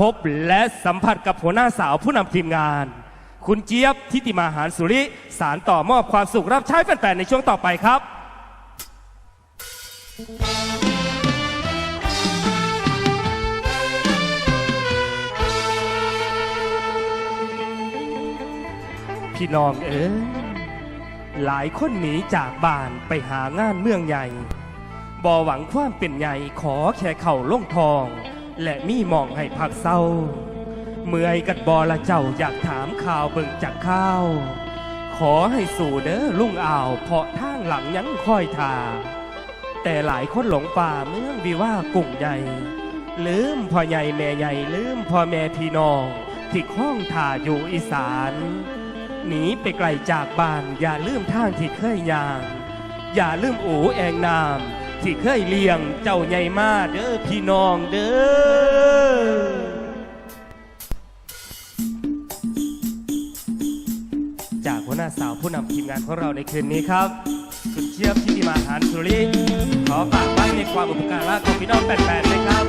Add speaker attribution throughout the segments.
Speaker 1: พบและสัมผัสกับหัวหน้าสาวผู้นำทีมงาน คุณเจี๊ยบทิติมาหารสุริ สารต่อมอบความสุขรับใช้แฟนๆในช่วงต่อไปครับ พี่น้องเอ๋ยหลายคนหนีจากบ้านไปหางานเมืองใหญ่บ่หวังความเป็นใหญ่ขอแค่เข่าล่งทอง และมีหมองให้พักเศร้า เมื่อยกัดบอละเจ้าอยากถามข่าวเบิ่งจากข้าว ขอให้สู่เด้อลุงอ่าวเพราะทางหลังยังคอยทา แต่หลายคนหลงป่าเมืองวิว่ากุ่งใหญ่ ลืมพ่อใหญ่แม่ใหญ่ลืมพ่อแม่พี่น้องที่คล้องถ่าอยู่อีสานหนีไปไกลจากบ้านอย่าลืมทางที่เคยย่าง อย่าลืมอูแองนาม ที่เคยเลี้ยงเจ้าใหญ่มาเด้อพี่น้องเด้อจากหัวหน้าสาวผู้นำทีมงานของเราในคืนนี้ครับคุณเชียบที่มาหารสุริขอฝากไว้ในความอุปการะของพี่น้องแปดๆนะครับ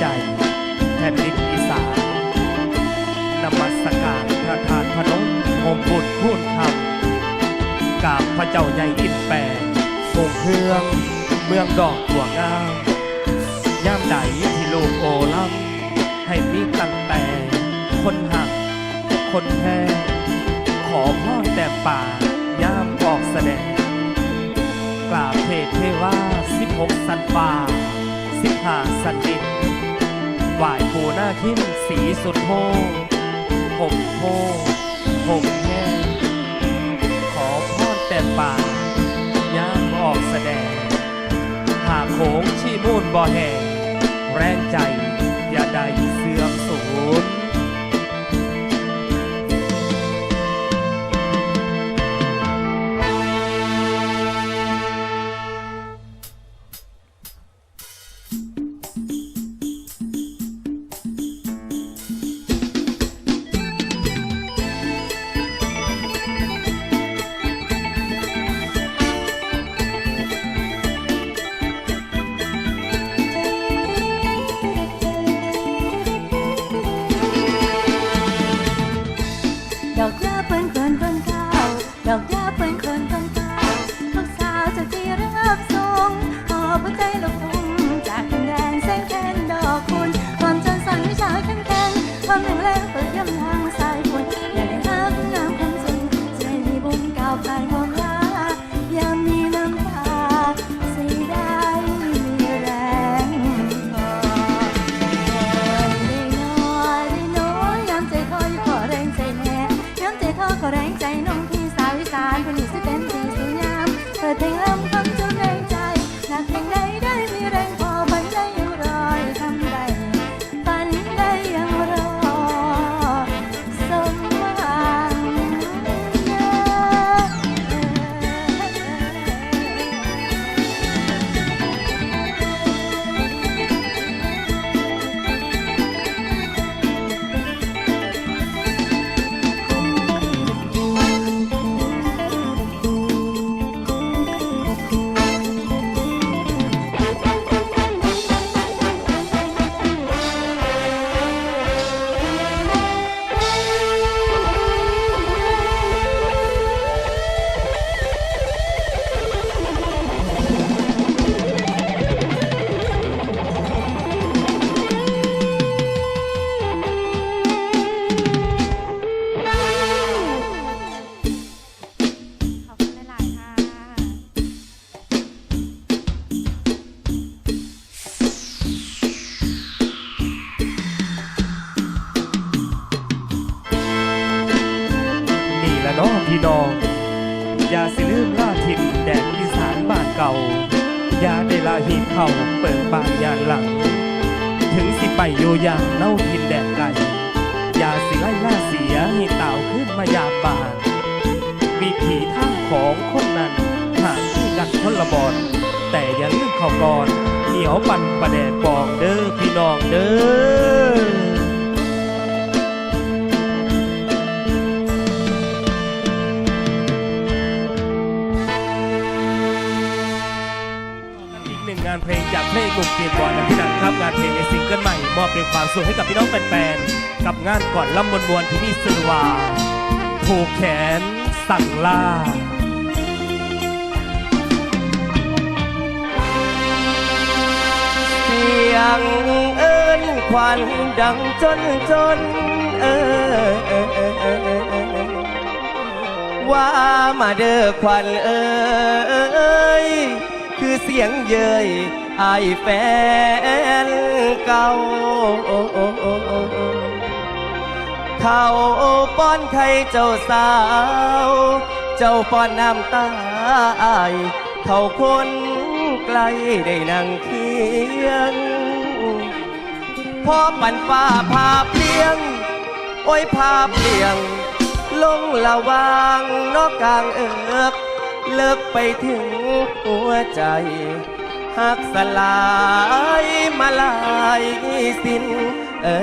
Speaker 2: ใจ แผ่
Speaker 1: นดินอีสานนมัสการพระธาตุพนมหมบุญพูนคำกราบพระเจ้าใหญ่อินแปรทรงเฮือง เมืองดอกตัวงามย่ามใดที่ลูกโอลัมให้มีตั้งแต่ คนหัก คนแพ้ขอพ่อแต่ป่ากย่ามออกแสดงกราบเทพเทวาสิบหกสันฟ้าสิบห้าสันดิน หวายปูหน้าขิ้นสีสุดโทผมโพผมแห้งขอพรแต่ป่าย่างออกแสดงหากโขงชีมูนบ่อแห่งแรงใจอย่าได้เสื่อมสูญ็
Speaker 2: นความสุขให้
Speaker 1: กับพี่น้องแฟนๆ กับงานก่อนล่ำมวลมวลที่นี่สื่อว่าผูกแขนสั่งล่า
Speaker 3: เสียงเอิ้นควันดังจนจนเออเออเออเออเออเออว่ามาเด้อควันเอ้ยคือเสียงเย้ย อายแฟนเก่าเขาป้อนไข่เจ้าสาว เจ้าป้อนน้ำตาอายเขาคนไกลได้นั่งเคียงพอปันฟ้าพาเปลี่ยง โอ้ยพาเปลี่ยง ลงละวางนอกกลางเอิกเลิกไปถึงหัวใจ หักสลายมาลายสิ้นเออ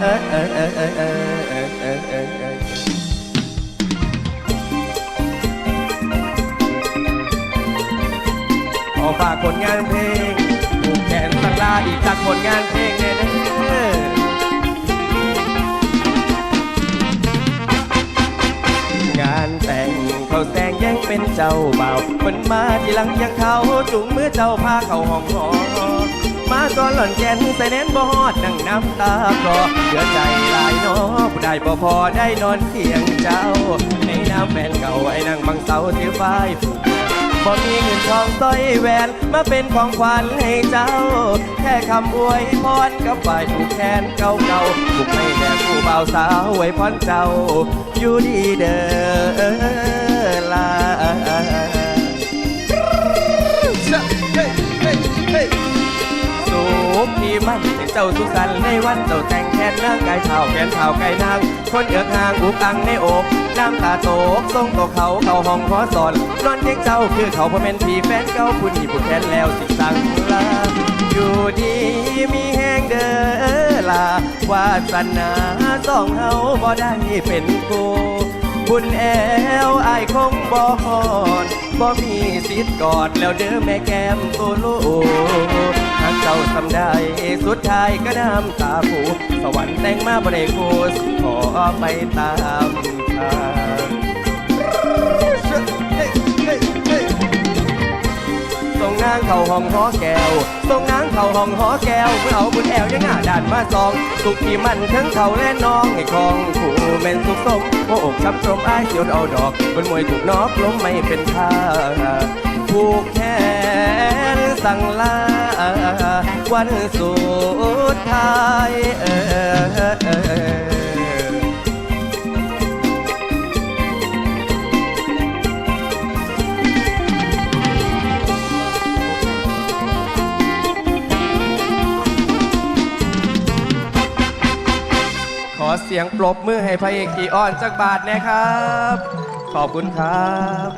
Speaker 3: เออเออเออเออเออเออเออขอฝากผลงานเพลงผูกแขนสังลาอีกจากผลงานเพลงเนี่ย งเขาแสงยังเป็นเจ้าบ่าวคนมาทีหลังยังเขาจุงมือเจ้าพาเข้าห้องหอมาก่อนหล่อนแกนใส่แน่นบ่ฮอดนั่งน้ำตาคลอเดือใจหลายน้อผู้ได้บ่พอได้นอนเคียงเจ้า ในน้ำแฟนเก่าไอ้นั่งบังเสาถือไฟบ่มีเงินทองสร้อยแหวนมาเป็นของขวัญให้เจ้า แค่คำอวยพรกับฝ่ายผูกแขนเก่าเก่าๆผูกไม่แด่ผู้บ่าวสาวไว้พรเจ้า อยู่ดีเด้อ ลาสุขที่มันให้เจ้าสุขสันในวันเจ้าแต่งแขนนางกายเท้าแขนเท้าไก่นางคนเอือกหางอุกอังในอกน้ำตาโตกส่งตัวเขาเข้าห้องขอสอนนอนเพียงเจ้าคือเขาพอเป็นพี่แฟนเก่าผู้นี้ผู้แทนแล้วสิสั่งลาอยู่ดีมีแห้งเด้อลาวาสนาสองเฮาบ่ได้เป็นกู บุญแอวอายคงบ่ฮอดบ่มีสิทธิ์กอดแล้วเด้อแม่แก้มตัวลูกหากเจ้าทำได้สุดท้ายก็น้ำตาผูสวรรค์แต่งมาบ่ได้กูสิขอไปตามทางางเข้าห้องหอแก้วส่งนางเข้าห้องหอแก้วเมื่อเอาบุญแอวยังหน้าด่านมาซอง สุขที่มันทั้งเขาและน้องให้คองผู้แม่นสุขสมหัวอกช้ำตรมอ้ายเสียวเอาดอกบนมวยถูกนอกล้มไม่เป็นท่าผูกแขนสั่งลาวันสุดท้ายเออ สียงปรบมือให้พระเอกขี่อ้อนจักบาทนะครับ ขอบคุณครับ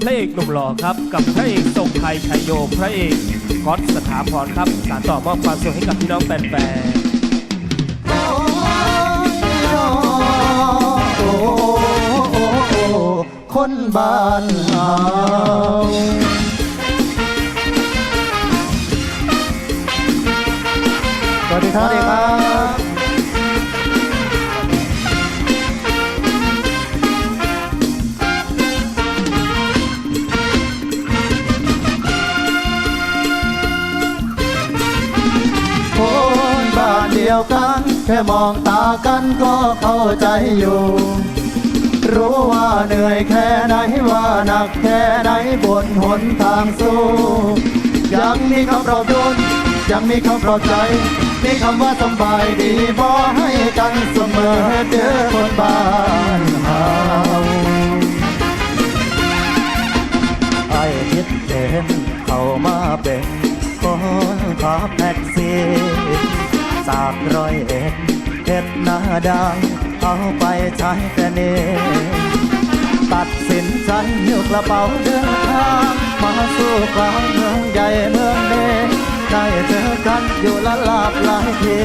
Speaker 1: 2ศิลปินเพลงหนุ่มหล่อครับ กับพระเอกทรงไทยชัยโยพระเอกก๊อตสถาพรครับสารต่อมอบความสุขให้กับพี่น้องแฟนๆ
Speaker 4: โอ้โอ้โอ้คนบ้านเฮาสวัสดีครับ กัน แค่มองตากันก็เข้าใจอยู่ รู้ว่าเหนื่อยแค่ไหนว่าหนักแค่ไหนบนหนทางสู้ยังมีคำปลอบโยนยังมีคำปลอบใจมีคำว่าสบายดีบอให้กันเสมอเด้อคนบ้านเฮาไอ้คิดเห็นเขามาเป็นคนขับแท็กซี่ จากร้อยเอ็ดเฮ็ดนาดังเอาไปใช้แต่เนตัดสินใจหิ้วกระเป๋าเดินทางมาสู่กลางเมืองใหญ่เมืองเนได้เจอกันอยู่ละลาบหลายที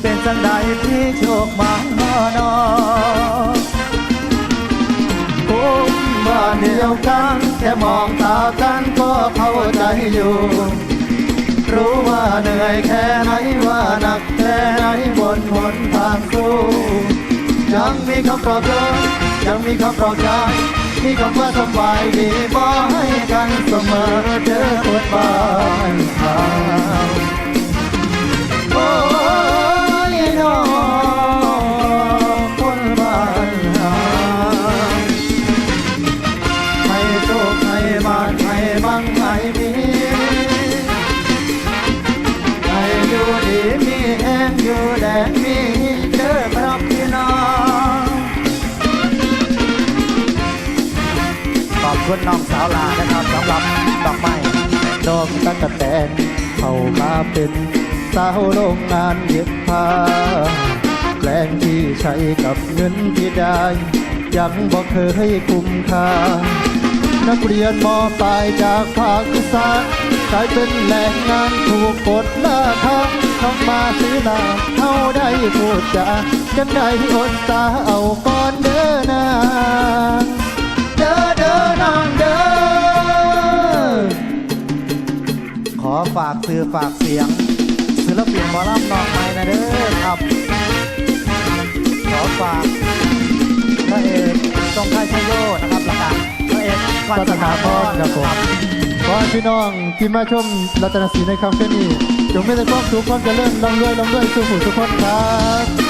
Speaker 4: เป็นจังใดที่โชคมาหนอผมบ้านเดียวกันแค่มองตากันก็เข้าใจอยู่ รู้ว่าเหนื่อยแค่ไหนว่าหนักแค่ไหนบนหนทางสู้ยังมีคำปลอบโยนยังมีคำปลอบใจมีคำว่าสบายดีบอกให้กันเสมอเจอคนบ้าน คุณน้องสาวลานะครับสำหรับดอกไม้ดอกตะกะแตนเข้ามาเป็นสาวโรงงานเย็บผ้าแปลงที่ใช้กับเงินที่ได้ยังบ่เคยคุ้มค่า นักเรียนมอปลายจากภาคอีสานกลายเป็นแหล่งงานถูกกดล่าทางต้องมาซื้อลาเท่าได้พูดจาจังได้อดตาเอาก่อนเด้อนาง ด้อเด้อนางเด้อ ขอฝากสื่อฝากเสียงศิลปินหมอลำน้องใหม่นะเด้อครับ ขอฝากพระเอกทรงไทยชโยนะครับแล้วก็พระเอกกอนสถาพรครับผมขอให้พี่น้องที่มาชมรัตนศรีในคำแค่นี้จงไม่ได้ความสุขความเจริญร่ำรวยร่ำรวยสู่ผู้ทุกคนครับ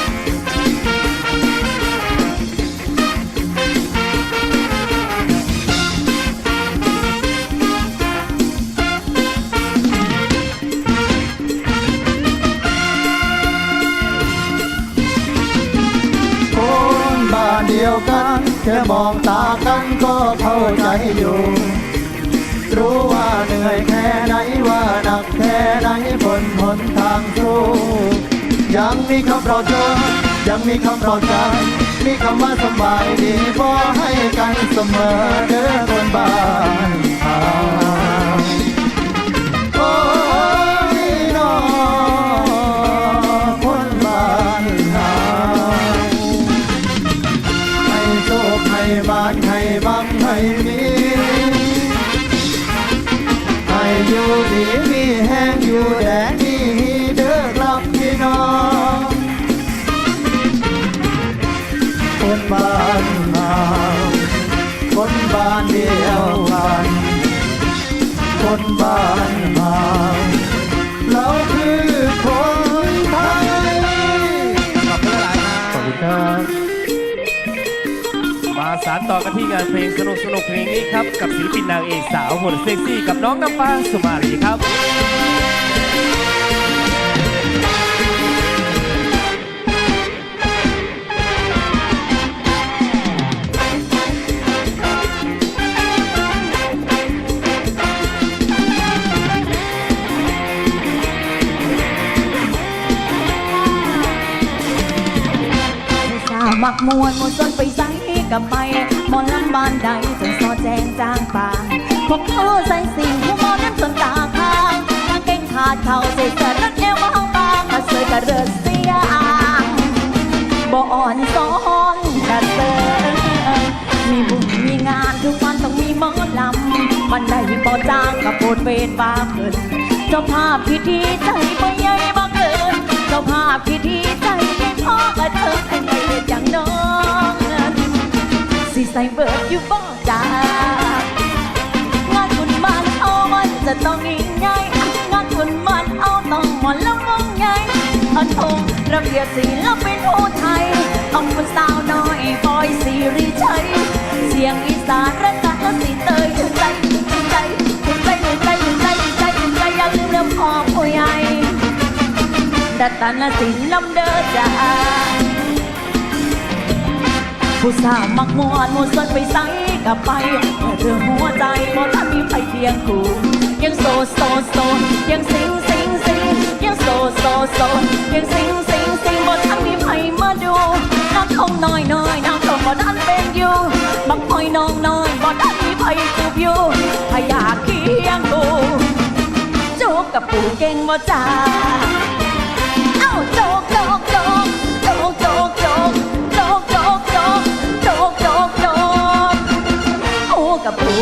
Speaker 4: แค่มองตากันก็เข้าใจอยู่ รู้ว่าเหนื่อยแค่ไหนว่าหนักแค่ไหนบนหนทางสู้ยังมีคำปลอบโยนยังมีคำปลอบใจมีคำว่าสบายดีพอให้กันเสมอเด้อคนบ้าน อยู่ดีมีแห้งอยู่แดดดีเด้อกลับพี่น้องคนบ้านนา
Speaker 3: คนบ้านเดีย
Speaker 4: วกันคนบ้า
Speaker 1: น ต่อกันที่งานเพลงสนุกสนุกเพลงนี้ครับ กับศิลปินนางเอกสาวหุ่นเซ็กซี่กับน้องน้ำฟ้าสุมาลีครับ
Speaker 2: สาวมักมวนมวนจนไปใส่ กับไปมอนลำบานใดจนสอแจงจางปางพวกเขาใส่สิ่งผู้มอนั้นจนตาค้างกางเกงขาดเข่าเศษเศษรัดเอวบางบางมาเสยกระเริดเสียอ่างบ่อ่อนซ้อนกระเซิงมีบุญมีงานทุกวันต้องมีหมอลำวันใดบ่จ้างกับโปรดเวรฟ้าเพิ่นเจ้าภาพพิธีใจบ่ใหญ่บ่เกินเจ้าภาพพิธีใจให้พ่อกระเทิงให้ไม่เห็นอย่างน้องนั้น สิใส่เบิร์ดอยู่บ้องจ้างานบุญมันเอามันจะต้องยิ่งใหญ่งานบุญมันเอาต้องหมอนละมงใหญ่อันทงระเบียบศิลปินผู้ไทยเอาคนสาวน้อยบอยสิริชัยเสียงอีสานรัตนสิเตยถึงใจถึงใจถึงใจถึงใจถึงใจถึงใจถึงใจอย่าลืมเรื่องพ่อผู้ใหญ่ดัตตนสินลำเดอจ้า ผู้สาวมักมวนมวนสนไปใส่กับไปแต่เรื่องหัวใจบ่ถ้ามีไปเพียงกูยังโซโซโซยังสิงสิงสิงยังโซโซโซยังสิงสิงสิงบ่ถ้ามีใครมาดูน้ำทองน้อยน้อยน้ำทองบ่ทันเป็นอยู่บักหอยน้องน้อยบ่ทันมีใครจูบอยู่ถ้าอยากเคียงกูจูบกับปู่เก่งบ่จ้า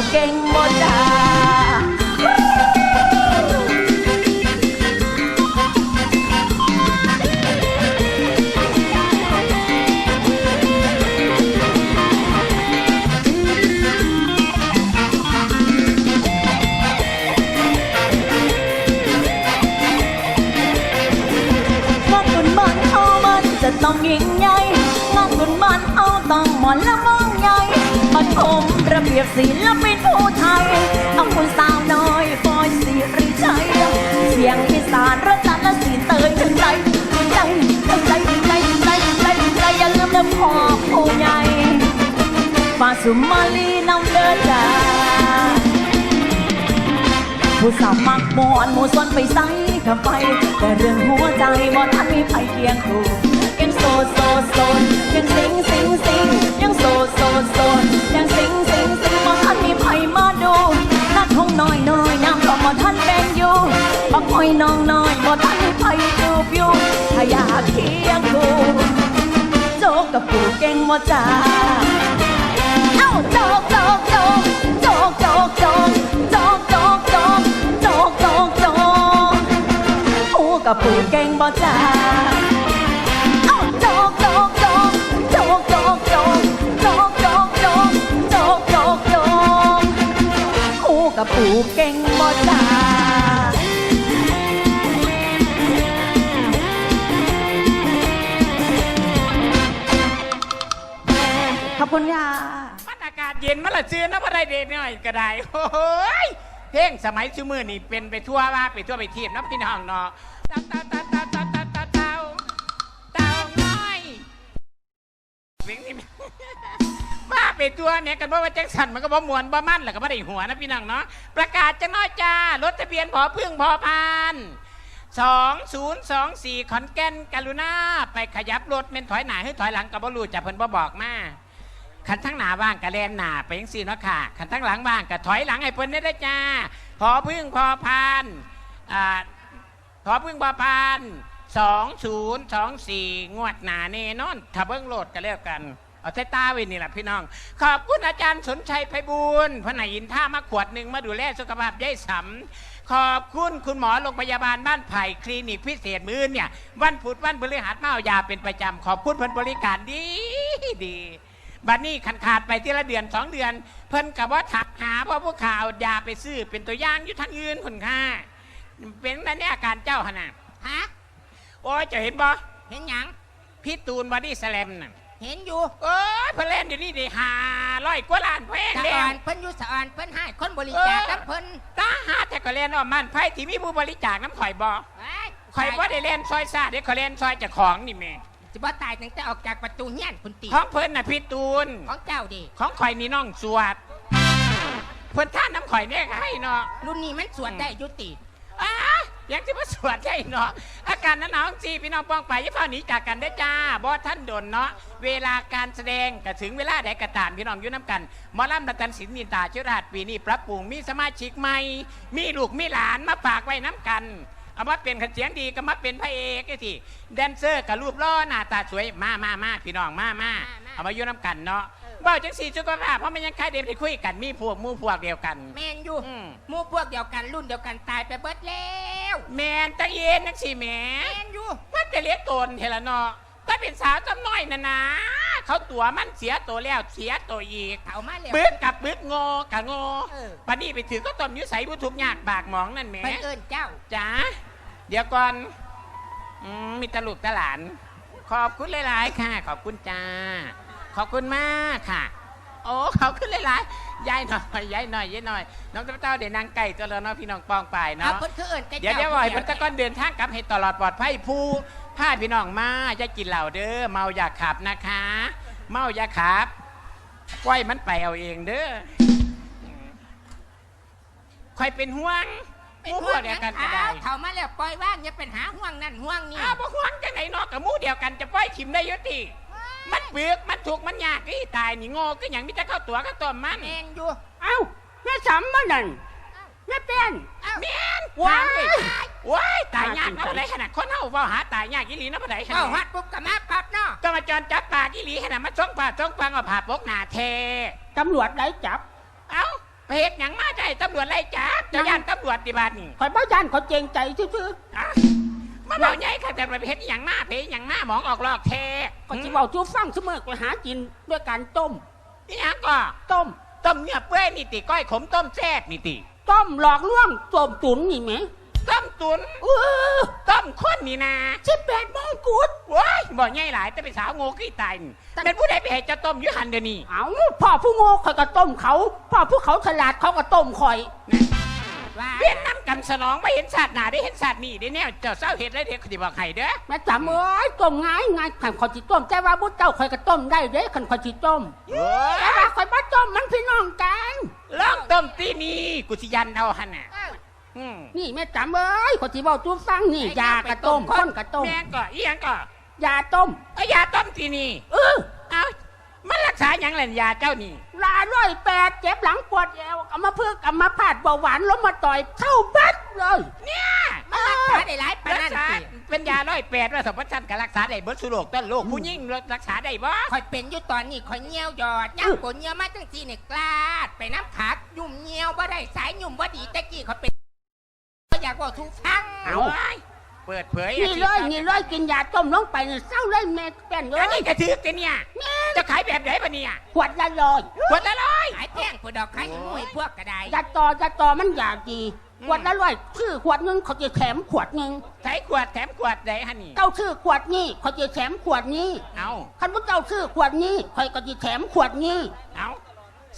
Speaker 2: 經抹茶。ตองยิงใหญ่งานบุญมันเอาตองหมอนละมองใหญ่มันคม เบียบศิลปินผู้ไทย เอาคุณสาวน้อยฟอยสิริชัยเสียงอีสานรัตนศิลป์เตยถึงใจใจใจใจใจใจใจอย่าลืมเรื่องพ่อผู้ใหญ่ฟาสุมาลีนำเดินจ้าผู้สาวมักมวนหมูส่วนไปใส่กับไป แต่เรื่องหัวใจบ่ทันมีไผเคียงคู่ยังโซโซโซนยังสิงสิงสิงยังโซโซโซนยังสิง น้อยน้อยน้ำก็บ่ทันเป็นอยู่บักหอยน้องน้อยบ่ทันมีไผจูบอยู่ถ้าอยากเคียงคู่โจกกับปู่เก่งบ่จ้าเอ้าโจกโจกโจกโจกโจกโจกโจกโจกโจกโจกโจกโจกผู้กับผู้เก่งบ่จ้า กระปูเก่งบอจ้าขอบคุณยา
Speaker 5: มันอากาศเย็นมัละเจือนะพอได้เด็ดหน่อยก็ได้โอ้ยเพลงสมัยชื่อมือนี่เป็นไปทั่วว่าไปทั่วไปทีบนะพี่น้องเนาะตาตาตาตาตาตาตาเต่าเต่าน้อยเพลงนี้ ไปตัวเนี่ยกันเพราะว่าแจ็คสันมันก็บ่มวนบ่มั่นแหละก็ไม่ได้หัวนะพี่น้องเนาะประกาศจะน้อยจ้ารถทะเบียนพอพึ่งพอพานสองศูนย์สองสี่ขอนแก่นกรุณาไปขยับรถเมนถอยหนาให้ถอยหลังกับบรูจะเพิ่นบ่บอกมาคันทั้งหนาว่างกะแลนหนาไปยังสี่เนาะค่ะคันทั้งหลังว่างกะถอยหลังให้เพิ่นได้ได้จ้าพอพึ่งพอพานอ่าพอพึ่งพอพานสองศูนย์สองสี่งวดหนาเนนอนถ้าเบิ้งโหลดกันแล้วกัน เอาใช้ตาไว้นี่แหละพี่น้อง ขอบคุณอาจารย์สนชัยไพบูลพระนายอินท่ามาขวดหนึ่งมาดูแลสุขภาพยายสำขอบคุณคุณหมอโรงพยาบาลบ้านไผ่คลินิกพิเศษมือเนี่ย วันพุธวันพฤหัสมาเอายาเป็นประจำขอบคุณเพิ่นบริการดีดีบัดนี้ขันขาดไปทีละเดือนสองเดือน เพิ่นกับว่าถักหาเพราะพวกข่าวยาไปซื้อเป็นตัวอย่างอยู่ทางอื่นคนค่าเป็นนั่นนี่อาการเจ้าขนาด
Speaker 6: ฮะ
Speaker 5: โอ้ยจะเห็นบ่
Speaker 6: เห็นยัง
Speaker 5: พี่ตูนบอดี้สแลมน่ะ
Speaker 6: เห็นอยู่
Speaker 5: เอ้ยเพิ่นเล่นอยู่นี่ได้หาร้อยกว่าล้านเพลง
Speaker 6: สะ
Speaker 5: แล้
Speaker 6: อ่อ
Speaker 5: วน
Speaker 6: เพิ่นอยู่สะอ่อนเพิ่นให้คนบริจาค
Speaker 5: เออ
Speaker 6: กับเพิ่น
Speaker 5: ตาหาแต่ก็เล่นอ้อมมันไพ่ที่มีผู้บริจาคน้ำข่อยบ่
Speaker 6: เอ้ย
Speaker 5: ข่อยบ่ได้เล่นซอยซาเด้ข่อยเล่นซอยเจากของนี่แม่
Speaker 6: สิบ่ตายตั้งแต่ออกจากประตูเฮียนคุณตี
Speaker 5: ของเพิ่นน่ะพี่ตูน
Speaker 6: ของเจ้าดิ
Speaker 5: ของข่อยนี่น้องสวด เพิ่นท่านน้ำข่อยเนี่ยให้เนาะ
Speaker 6: รุ่นนี้มันสวดได้ยุติ
Speaker 5: อ้า ยังที่มาสวดใช่เนาะอาการนั้นหนาวจีพี่น้องป้องไปอย่เฝ้าหนีจากกันได้จ้าบอท่านโดนเนาะเวลาการแสดงก็ถึงเวลาใดก็ตามพี่น้องอยู่น้ำกันมอลำดัตันศิลป์นินตาเชื้อราชปีนี้ปรับปรุงมีสมาชิกใหม่ มีลูกมีหลานมาฝากไว้น้ำกันเอามาเป็นขันเสียงดีก็มาเป็นพระเอกไอ้ที่แดนเซอร์กับรูปล่อหน้าตาสวยมามามาพี่น้องมามาเอามาอยู่น้ำกันเนาะ เบ้าจังสีสุขภาพเพราะมันยังใครเด็ได้คุยกันมีพวกหมู่พวกเดียวกัน
Speaker 6: แมนอยู่
Speaker 5: อืม
Speaker 6: หมู่พวกเดียวกันรุ่นเดียวกันตายไปเบิดแล้ว
Speaker 5: แมนตะเย็นนักสิแหม
Speaker 6: แมนอยู่
Speaker 5: มันจะเลี้ยงตนเทละเนาะถ้าเป็นสาวจำน้อยนะนะ เขาตัวมันเสียตัวแล้วเสียตัวอีก
Speaker 6: เอามาแล้ว
Speaker 5: บึกกับบึกงอกับงอ
Speaker 6: เออ
Speaker 5: ปานนี้ไปถือก็ต้มอยุใสบุทุกยากบากหมองนั่นแหม
Speaker 6: เพิ่นเอิ้นเจ้า
Speaker 5: จ๋าเดี๋ยวก่อนอืมมีตะลุกตะหลาน ขอบคุณหลาย ๆ ค่ะ ขอบคุณจ้า ขอบคุณมากค่ะ โอ้ขอบคุณหลายๆยายหน่อยยายหน่อยยายหน่อย น้องเต้าเดี๋ยวนางไก่ตัวแล้วเนาะพี่น้องปองไป
Speaker 6: เอา
Speaker 5: เนาะ
Speaker 6: เพิ่นคือเอิ้นแต่
Speaker 5: เดี๋ยว
Speaker 6: เจ้า
Speaker 5: เดี๋ยวบ่อยเพิ่นตะก้อนเดินทางกลับให้ตลอดปลอดภัยผู้พาพี่น้องมาอย่ากินเหล้าเด้อเมาอย่าขับนะคะ เมาอย่าขับก้อยมันไปเอาเองเด้อคอยเป็นห่วง
Speaker 6: เป็น
Speaker 5: หมู่พ
Speaker 6: ห่ว
Speaker 5: ว
Speaker 6: ง
Speaker 5: กเดียว
Speaker 6: กั
Speaker 5: กันน
Speaker 6: ก็
Speaker 5: ก็
Speaker 6: ได้
Speaker 5: ได้
Speaker 6: เฒ่ามาแล้วปล่อยว่างอย่าเป็นหาห่วงนั่นห่วงนี่
Speaker 5: อ้าวบ่ห่วงจังไหนเนาะกับหมู่เดียวกันจะปล่อยถิ่มได้อยุติ มันเปลือกมันถูกข์มันยากที่ตายนี่โง่ก็อย่างมิจะเข้าตัวเข้าตัวมัน
Speaker 6: แมนอยู่
Speaker 5: เอ้าแม่สำมันนั่นแม่เป็น
Speaker 6: เอ้า
Speaker 5: แม่นว้าย ว้ายตายยากนะบ่ได้ขนาดคนเฮาเว้าหาตายยากอีหลีนะบ่ได้ขนา
Speaker 6: เอา
Speaker 5: ด
Speaker 6: ฮัดปุ๊บก็มาปั๊บเนาะ
Speaker 5: ก็มาจรจับปากอีหลีขนาดมาจ้องปากจ้องฟังเอาผ่าปกหน้าเท
Speaker 7: ตำรวจไล่จับ
Speaker 5: เอ้าไปเฮ็ดหยังมาใจตำรวจไล่จับเจะย่านตำรวจดิบาดนี่
Speaker 7: คอยบ้ายานเขาเจงใจซื่อ
Speaker 5: อะ มาบอกใหญ่ค่ะแต่ไปเฮ็ดหยังมาไปเฮ็ดหยังมาหมองออกลอกเท
Speaker 7: ๆก็จะบอกจูฟังเสมอไปหากินด้วยการต้ม
Speaker 5: นี่หยังก็
Speaker 7: ต้ม
Speaker 5: ต้มเนื้อเปื่อยนี่ติก้อยขมต้มแซ่บนี่ติ
Speaker 7: ต้มหลอกลวงต้มตุ๋นนี่ไหม
Speaker 5: ต้มตุน
Speaker 7: เออ
Speaker 5: ต้มข้นนี่นะ
Speaker 7: สิบแปดมงกุฎ
Speaker 5: ว้ายบอกใหญ่หลายแต่เป็นสาวโง่ขี้ตายนี่เป็นผู้ใดไปให้เจะต้มอยุหันเดี๋ยวนี้
Speaker 7: เอาพ่อผู้โง่คอยก็ต้มเขา พ่อผู้เขาฉลาดเขาก็ต้มคอย
Speaker 6: ว่า
Speaker 5: เวียนน้ำกันสนองไม่เห็นศาสตร์หนาได้เห็นศาสตร์นี่ได้แน่เจ้าเศร้าเห็ดแล้วเด็กเขาจะบอกให้เด้อ
Speaker 7: แม่จำเอ้ยต้มง่ายง่ายขันคอยจิต้มแต่ว่าบุญเจ้าคอยก็ต้มได้เด้ขันคอยจิต้ม
Speaker 5: โอ้
Speaker 7: แต่ว่าคอยบ่ต้มมันพี่น้องกัน
Speaker 5: ลองต้มตีนี่กุสิยันเอาหันน่ะ
Speaker 6: เอ้า
Speaker 5: อืม
Speaker 7: นี่แม่จำเอ้ยคอยจิบอกจูฟังนี่ยากระต้มข้นกระต้ม
Speaker 5: แม่งก็อีหยังก็
Speaker 7: ยาต้ม
Speaker 5: เอายาต้มตีนี่
Speaker 7: เออ
Speaker 5: เอา มันรักษาหยังแหละยาเจ้านี่
Speaker 7: ลาร้อยแปดเจ็บหลังปวดเอวเอามาพึกษ์เอามาพาดเบาหวานล้มมาต่อยเท่าบัดเลย
Speaker 5: เนี่ย
Speaker 6: มันรักษาได้หลายปาน
Speaker 5: รั
Speaker 6: นั้
Speaker 5: ก
Speaker 6: น
Speaker 5: ษา
Speaker 6: สิ
Speaker 5: เป็นยาร้อยแปดว่าสมบัติชันกับรักษาได้เบิดสุโลกต้นโลกผู้ยิ่งรักษาได้บ่
Speaker 6: คอยเป็นอยู่ตอนนี้คอยเงี้ยวหยอดย่างปวดเงี้ยวมาจังสีเนี่ยกลาด ไปน้ำขาดยุ่มเงี้ยวบ่ได้สายยุ่มบ่ดีแต่กี้เขาเป็นก็อยากบอกทุกฟัง
Speaker 5: เอาไว้เปิดเผย
Speaker 7: นี่เลยนี่เลยกินยาต้มลงไปเนี่ยเศร้าเลยแม่แป้นเล
Speaker 5: อัน
Speaker 7: ย
Speaker 5: นี้กระถือกันเนี่ย จะขายแบบไหนปะเนี่ย
Speaker 7: ขวดละลอย
Speaker 5: ขวดละร้อย
Speaker 6: ขายแพงผู้ดอกขายหมูให้พวกกระได
Speaker 7: ยาต่อยาต่อมันอยากดีขวดละลอยชื่อขวดหนึงเขาจะแถมขวดหนึง
Speaker 5: ใช้ขวดแถมขวดไหนฮะนี่
Speaker 7: เจ้าชื่อขวดนี้เขาจะแถมขวดนี้
Speaker 5: เอา
Speaker 7: คันว่าเจ้าชื่อขวดนี้คอยก็จะแถมขวดนี้
Speaker 5: เอา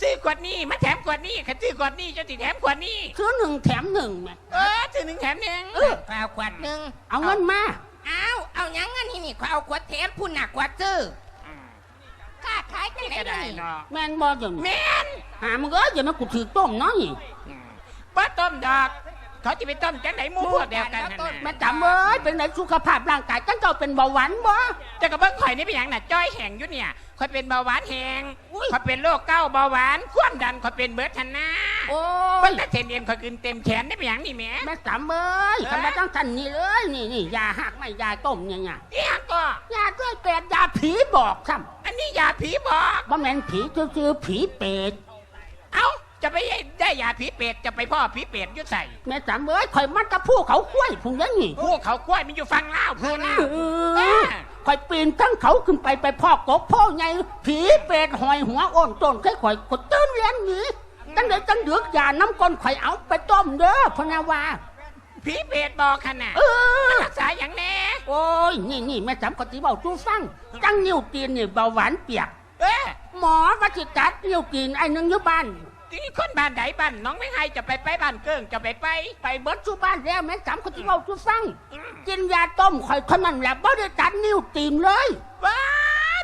Speaker 5: ซื้อขวดนี้มาแถมขวดนี้ขันซื้อขวดนี้จะติดแถมขวดนี้
Speaker 7: ซื้อหนึ่งแถมหนึ่งแม่
Speaker 5: เออซื้อหนึ่งแถมหนึ่ง
Speaker 7: เออ
Speaker 6: เอาขวดหนึ่ง
Speaker 7: เอาเงินมา
Speaker 6: เอาเอาหยังเงินนี่นี่เขาเอาขวดแถมผู้หนักขวดซื้อ
Speaker 5: ม
Speaker 6: ค่าขายจังไหน
Speaker 5: ก็ได้
Speaker 6: นี่
Speaker 5: เนาะ
Speaker 7: แม่นบ่เดี๋ยว
Speaker 5: แม
Speaker 7: นี้
Speaker 5: น
Speaker 7: หามึงเอ้ยอย่ามากูถือต้มเนาะนี่
Speaker 5: อืมป้าต้มดอก เขาจะไปต้มจังไหนหมูพวกเดียวกันนั่น
Speaker 7: แม่
Speaker 5: น่ะ
Speaker 7: จำเอ้ยเป็นไหนสุขภาพร่างกายจังเจ้าเป็นเบาหวานบ่
Speaker 5: แต่กับเบิ้งข่อยนี่เป็นอย่างน่ะจ้อยแห้งอยู่เนี่ยข่อยเป็นเบาหวานแห้ง
Speaker 7: อุ้ย
Speaker 5: ข่อยเป็นโรคเก้าต์เบาหวานความดันข่อยเป็นเบิร์ดทันนา
Speaker 7: โอ้
Speaker 5: เบิ้
Speaker 7: ย
Speaker 5: งแต่เซนเอ็นข่อยกินเต็มแขนได้เป็นอย่างนี่แหม่
Speaker 7: แม่จำเอ้ย
Speaker 5: เอ้ย
Speaker 7: คำว่าจังทันนี่เลยนี่นี่ยาหักไม่ยาต้มเนี่ยเนี่ย
Speaker 5: อีหยังก็
Speaker 7: ยาด้วยเป็ดยาผีบอกซ้
Speaker 5: อันนี้ ยาผีบอกำ
Speaker 7: บ่แม่นผีซื่อๆผีเป็ด
Speaker 5: เอ้าจะไปได้ยาผีเป็ดจะไปพ่อผีเป็ดอยุใส่
Speaker 7: แม่จำเอ้ยข่อยมันกับผู้เขาคุ้ยพุ่งยังนี่
Speaker 5: พวกเขากล้วยมันอยู่ฟังเล่าวพูน
Speaker 7: เอ
Speaker 5: เอ
Speaker 7: อ
Speaker 5: อ
Speaker 7: ข่อยปีนทั้งเขาขึ้นไปไปพ่อกบพ่อไงผีเป็ดหอยหัวอ้นต้นค่อยข่อยกดตื้นเลี้ยงหนีตั้งแต่ตั้งเดือกยาน้ำก้นข่อยเอาไปต้มเด้อพะนาวา
Speaker 5: ผีเปรตบอกขนาด
Speaker 7: เออ
Speaker 5: รักษาอย่างแน่
Speaker 7: โอ้ย นี่นี่แม่จำกติเบาจูฟังจังนิ้วตีนนี่เบาหวานเปียก
Speaker 5: เอ้ย
Speaker 7: หมอวัชิตัดนิ้วตีนไอ้หนึงอยู่บ้าน
Speaker 5: ที่คนบ้านไหนบ้านน้องไม่ให้จะไปไปบ้านเกิ้งจะไปไป
Speaker 7: ไปเบิดชูบ้านแล้วแม่จำกติเบาจูฟัง กินยาต้มข่อยเท่านั้นแหละบ่ได้ตัดนิ้วตีนเลย
Speaker 5: ว้า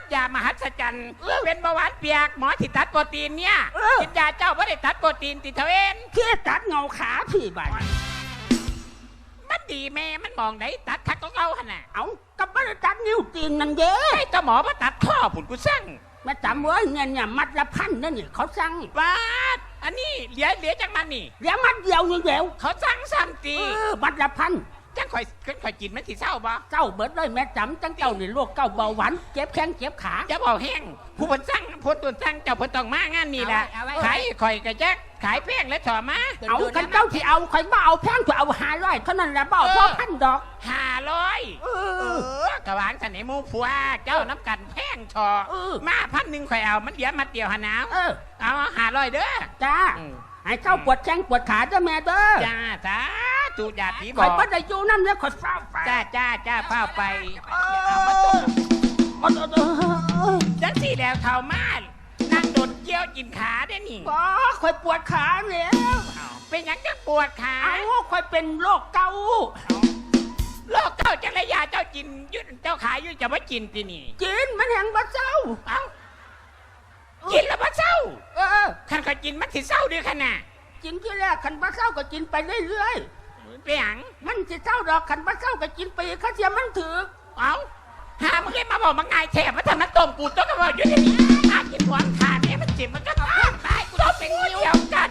Speaker 5: ดยามหัศจรรย์เป็นเบาหวานเปียกหมอที่ตัดโปรตีนเนี่ย
Speaker 7: เออ
Speaker 5: กินยาเจ้าไม่ได้ตัดโปรตีนติดเทาเอง
Speaker 7: พี่ตัดเงาขาพี่บ้าน
Speaker 5: มันดีแม่มันมองไหนตัดคักก็เอาขนาด
Speaker 7: เอากับบ่ได้ตัดนิ้วตีนนั่นเด้
Speaker 5: ไอ้ตาหมอมาตัดข้อผุนกูสั่ง
Speaker 7: แม่จำเว้ยเนี่ยเนี่ยมัดละพันนั่นนี่เขาสั่ง
Speaker 5: ว้าดอันนี้เหลือเหลือจากมันนี่
Speaker 7: เดี๋ยวมัดเดียวนี่เดียว
Speaker 5: เขาสั่งซ้ำตี
Speaker 7: เออมัดละพัน
Speaker 5: จังคอยคอยกินมันสิเศร้าบ่
Speaker 7: เจ้าเบิดเลยแม่จำจังเจ้านี่โรคเก้าเบาหวานเจ็บแข้งเจ็บขา
Speaker 5: จะบอกแห้งผู้ผลสั่งผู้ตุนสั่งเจ้าผลต้องมางานนี่แหละ
Speaker 6: เอาไว้
Speaker 5: ขายคอยกระแจกขายแพงและถอมา
Speaker 7: เอากันเจ้าที่เอาข่อยบ่เอาแพงข่อยเอาหาร้อยเท่านั้นแหละบ่เอาพอพันดอก
Speaker 5: ห้าร้อย
Speaker 7: เอ
Speaker 5: เอ
Speaker 7: อ
Speaker 5: อกระหวางสันนิมูฟัวเจ้าน้ำกันแพงทอ
Speaker 7: เออ
Speaker 5: มาพันหนึ่งข่อยเอามันเดียวมาเดียวหาหนาว
Speaker 7: เออ
Speaker 5: เอาห้าร้อยเด้อ
Speaker 7: จ้า
Speaker 5: อืม
Speaker 7: ให้เจ้าปวดแข้งปวดขาเด้อแม่เด้อ
Speaker 5: จ้าจ้า จูดยาผีบ
Speaker 7: ข่
Speaker 5: อ
Speaker 7: อย
Speaker 5: ก
Speaker 7: บ่ได้อยู่นั่นเนี่ยข่อยเฝ้าไป
Speaker 5: จ้าจ้าจ้าเฝ้าไปอย่าเอามาตุ้ม
Speaker 7: เออเออเออ
Speaker 5: จังสี่แล้วเท่ามานั่งโดดเกี้ยวกินขาได้นี่
Speaker 7: บ่ข่อยปวดขาแล้ว
Speaker 5: เป็นหยังจะปวดขา
Speaker 7: เอาข่อยเป็นโรคเกาต์
Speaker 5: โรคเก้าจังระยาเจ้ากินอยุ่เจ้าขายอยุ่จะมากินที่นี่
Speaker 7: กินมันแหงบ่เจ้า
Speaker 5: เอ้ากินแล้วมาเศร้า
Speaker 7: เออ
Speaker 5: ขันก็กินมันสิเศร้าดีขนาด
Speaker 7: กินที่แรกคันบ่เจ้าก็กินไปเรื่อย
Speaker 5: เปียง
Speaker 7: มันจะเศร้าดอกขันมาเศร้ากับจินปีข้าเสียมันถือ
Speaker 5: เอาหามึงเมาบอกมึงไงแฉมันทำนักต้มกูต้นกับบอาอยู่ที่นี่อากินหวานขาเนี่ยมันจิบมันก็ตายกูต้องเป็นเดียวกัน